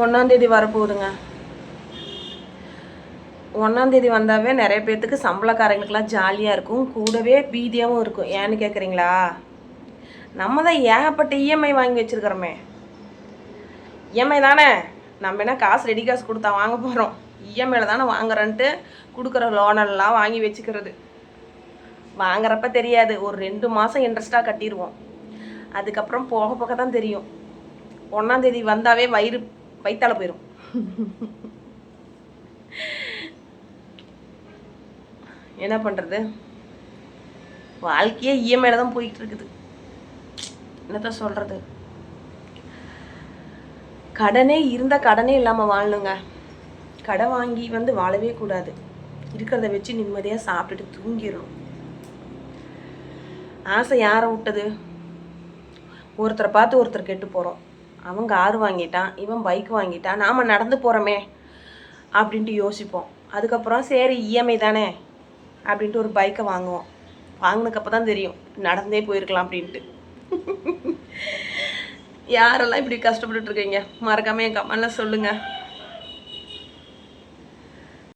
ஒன்றாந்தேதி வரப்போகுதுங்க. ஒன்றாந்தேதி வந்தாவே நிறைய பேர்த்துக்கு சம்பளக்காரங்களுக்கெல்லாம் ஜாலியாக இருக்கும். கூடவே பீதியாகவும் இருக்கும். ஏன்னு கேட்குறீங்களா நம்ம தான் ஏகப்பட்ட இஎம்ஐ வாங்கி வச்சுருக்கிறோமே. இஎம்ஐ தானே? நம்ம என்ன காசு ரெடி காசு கொடுத்தா வாங்க போகிறோம் இஎம்ஐயில் தானே வாங்குறேன்ட்டு கொடுக்குற லோனெல்லாம் வாங்கி வச்சுக்கிறது. வாங்குறப்ப தெரியாது. ஒரு ரெண்டு மாதம் இன்ட்ரெஸ்ட்டாக கட்டிடுவோம். அதுக்கப்புறம் போக போக தான் தெரியும். ஒன்றாந்தேதி வந்தாவே வயிறு வயிற்றால போயிடும் என்ன பண்ணுறது வாழ்க்கையே இஎம்ஐயில் தான் போயிட்டு இருக்குது என்னத்த சொல்கிறது கடனே இருந்த கடனே இல்லாமல் வாழணுங்க. கடன் வாங்கி வந்து வாழவே கூடாது. இருக்கிறத வச்சு நிம்மதியாக சாப்பிட்டுட்டு தூங்கிடணும். ஆசை யாரை விட்டது? ஒருத்தரை பார்த்து ஒருத்தர் கெட்டு போகிறோம் அவன் கார் வாங்கிட்டான் இவன் பைக் வாங்கிட்டான் நாம் நடந்து போகிறோமே அப்படின்ட்டு யோசிப்போம். அதுக்கப்புறம் சரி இஎம்ஐ தானே அப்படின்ட்டு ஒரு பைக்கை வாங்குவோம். வாங்கினதுக்கப்புறம் தான் தெரியும் நடந்தே போயிருக்கலாம் அப்படின்ட்டு. யாரெல்லாம் இப்படி கஷ்டப்பட்டுட்டு இருக்கீங்க? மறக்காம என் கமெண்ட்ல சொல்லுங்கள்